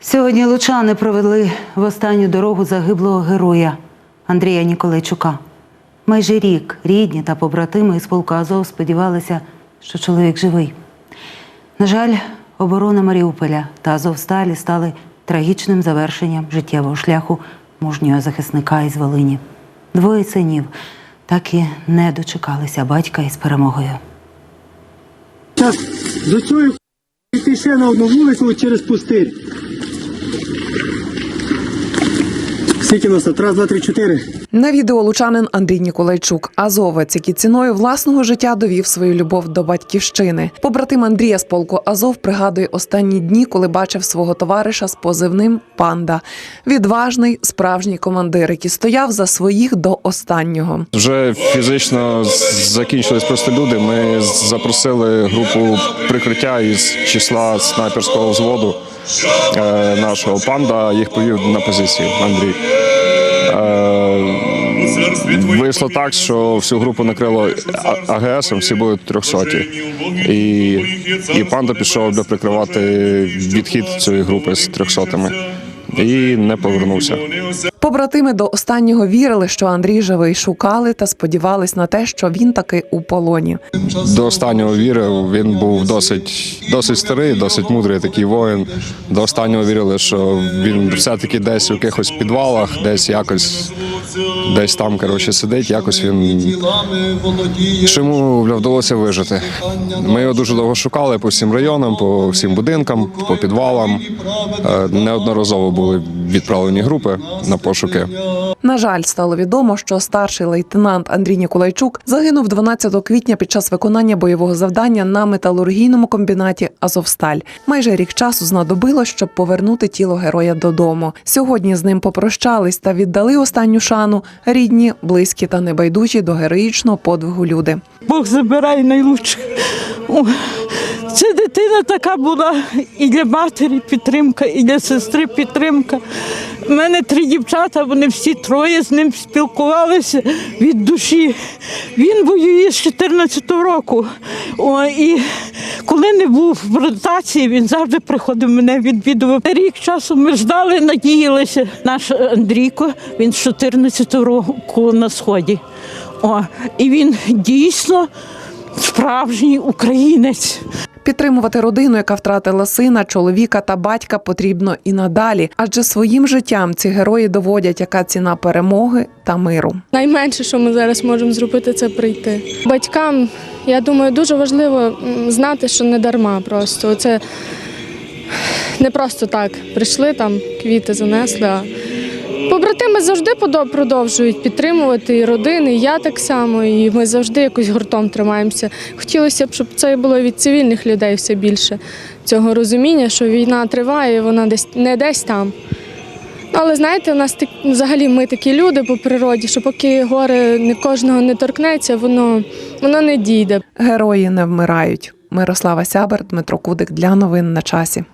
Сьогодні лучани провели в останню дорогу загиблого героя Андрія Ніколайчука. Майже рік рідні та побратими із полку Азов сподівалися, що чоловік живий. На жаль, оборона Маріуполя та Азовсталі стали трагічним завершенням життєвого шляху мужнього захисника із Волині. Двоє синів так і не дочекалися батька із перемогою. З йти ще на одну вулицю через пустир. Скільки нас? тут? Раз, два, три, чотири. На відео лучанин Андрій Ніколайчук, азовець, який ціною власного життя довів свою любов до батьківщини. Побратим Андрія з полку Азов пригадує останні дні, коли бачив свого товариша з позивним Панда. Відважний справжній командир, який стояв за своїх до останнього. Вже фізично закінчились просто люди. Ми запросили групу прикриття із числа снайперського взводу е, нашого панда. Їх повів на позиції Андрій. Вийшло так, що всю групу накрило А- АГСом, всі були трьохсоті. І, і панда пішов би прикривати відхід цієї групи з трьохсотими. І не повернувся. Побратими до останнього вірили, що Андрій живий, шукали та сподівались на те, що він таки у полоні. До останнього вірив. Він був досить, досить старий, досить мудрий такий воїн. До останнього вірили, що він все-таки десь у якихось підвалах, десь якось, десь там коротше, сидить, якось він що йому вдалося вижити. Ми його дуже довго шукали по всім районам, по всім будинкам, по підвалам. Е, Неодноразово були відправлені групи на пошуки. На жаль, стало відомо, що старший лейтенант Андрій Ніколайчук загинув 12 квітня під час виконання бойового завдання на металургійному комбінаті Азовсталь. Майже рік часу знадобилось, щоб повернути тіло героя додому. Сьогодні з ним попрощались та віддали останню шану рідні, близькі та небайдужі до героїчного подвигу люди. Бог забирає найлучше. Це дитина така була і для матері підтримка, і для сестри підтримка. У мене три дівчата, вони всі троє з ним спілкувалися від душі. Він воює з 14-го року. О, і коли не був в ротації, він завжди приходив мене відвідував. Рік часу ми ждали, надіялися. Наш Андрійко, він з 14-го року на сході. О, і він дійсно справжній українець. Підтримувати родину, яка втратила сина, чоловіка та батька, потрібно і надалі, адже своїм життям ці герої доводять, яка ціна перемоги та миру. Найменше, що ми зараз можемо зробити, це прийти. Батькам, я думаю, дуже важливо знати, що не дарма просто. Це не просто так. Прийшли там, квіти занесли. А побратими завжди продовжують підтримувати і родини, і я так само, і ми завжди якось гуртом тримаємося. Хотілося б, щоб це було від цивільних людей все більше цього розуміння, що війна триває, вона десь не десь там. Але знаєте, у нас так, взагалі ми такі люди по природі, що поки горе не кожного не торкнеться, воно, воно не дійде. Герої не вмирають. Мирослава Сябер, Дмитро Кудик для новин на часі.